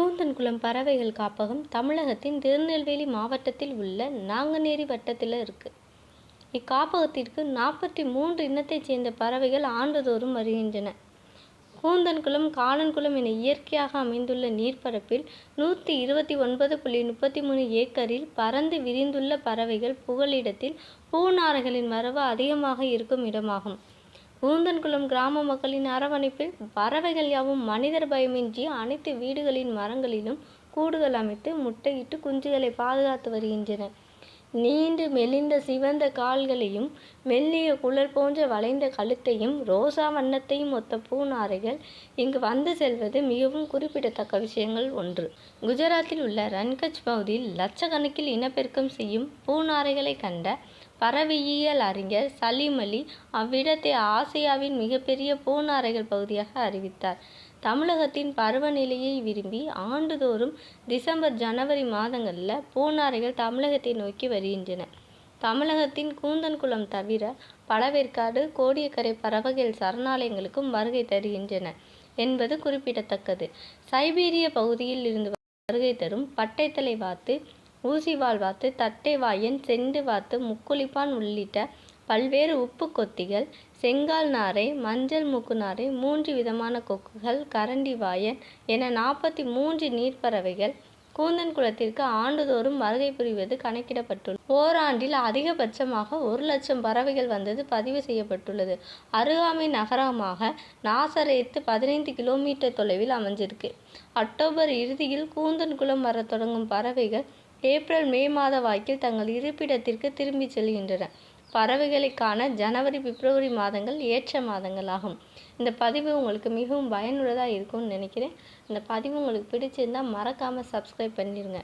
கூந்தன்குளம் பறவைகள் காப்பகம் தமிழகத்தின் திருநெல்வேலி மாவட்டத்தில் உள்ள நாங்குநேரி வட்டத்தில் இருக்குது இக்காப்பகத்திற்கு நாற்பத்தி மூன்று இனத்தைச் சேர்ந்த பறவைகள் ஆண்டுதோறும் வருகின்றன. கூந்தன்குளம் காணன்குளம் என இயற்கையாக அமைந்துள்ள நீர்ப்பரப்பில் நூற்றி இருபத்தி ஒன்பது புள்ளி முப்பத்தி மூணு ஏக்கரில் பறந்து விரிந்துள்ள பறவைகள் புகலிடத்தில் பூநாரைகளின் வரவு அதிகமாக இருக்கும் இடமாகும். கூந்தன்குளம் கிராம மக்களின் அரவணைப்பில் பறவைகள் யாவும் மனிதர் பயமின்றி அனைத்து வீடுகளின் மரங்களிலும் கூடுகள் அமைத்து முட்டையிட்டு குஞ்சுகளை பாதுகாத்து வருகின்றன. நீண்டு மெலிந்த சிவந்த கால்களையும் மெல்லிய குழல் போன்ற வளைந்த கழுத்தையும் ரோசா வண்ணத்தையும் ஒத்த பூநாரைகள் இங்கு வந்து செல்வது மிகவும் குறிப்பிடத்தக்க விஷயங்கள் ஒன்று. குஜராத்தில் உள்ள ரன்கச் பகுதியில் லட்சக்கணக்கில் இனப்பெருக்கம் செய்யும் பூநாரைகளை கண்ட பறவையியல் அறிஞர் சலீம் அலி அவ்விடத்தை ஆசியாவின் மிகப்பெரிய பூநாரைகள் பகுதியாக அறிவித்தார். தமிழகத்தின் பருவநிலையை விரும்பி ஆண்டுதோறும் டிசம்பர் ஜனவரி மாதங்களில் பூநாரைகள் தமிழகத்தை நோக்கி வருகின்றன. தமிழகத்தின் கூந்தன்குளம் தவிர பழவேற்காடு கோடியக்கரை பறவைகள் சரணாலயங்களுக்கும் வருகை தருகின்றன என்பது குறிப்பிடத்தக்கது. சைபீரிய பகுதியில் இருந்து வருகை தரும் பட்டைத்தலை வாத்து ஊசிவால் வாத்து தட்டை வாயன் செண்டு வாத்து முக்குளிப்பான் உள்ளிட்ட பல்வேறு உப்பு கொத்திகள் செங்கால் நாரை மஞ்சள் மூக்கு நாரை மூன்று விதமான கொக்குகள் கரண்டி வாயன் என நாற்பத்தி மூன்று நீர்ப்பறவைகள் கூந்தன் குளத்திற்கு ஆண்டுதோறும் வருகை புரிவது கணக்கிடப்பட்டுள்ளது. ஓராண்டில் அதிகபட்சமாக ஒரு லட்சம் பறவைகள் வந்தது பதிவு செய்யப்பட்டுள்ளது. அருகாமை நகரமாக நாசரேத்து பதினைந்து கிலோமீட்டர் தொலைவில் அமைஞ்சிருக்கு. அக்டோபர் இறுதியில் கூந்தன் குளம் வர தொடங்கும் பறவைகள் ஏப்ரல் மே மாத வாக்கில் தங்கள் இருப்பிடத்திற்கு திரும்பி செல்கின்றன. பறவைகளுக்கான ஜனவரி பிப்ரவரி மாதங்கள் ஏற்ற மாதங்கள் ஆகும் இந்த பதிவு உங்களுக்கு மிகவும் பயனுள்ளதாக இருக்கும்னு நினைக்கிறேன். இந்த பதிவு உங்களுக்கு பிடிச்சிருந்தால் மறக்காமல் சப்ஸ்கிரைப் பண்ணிடுங்க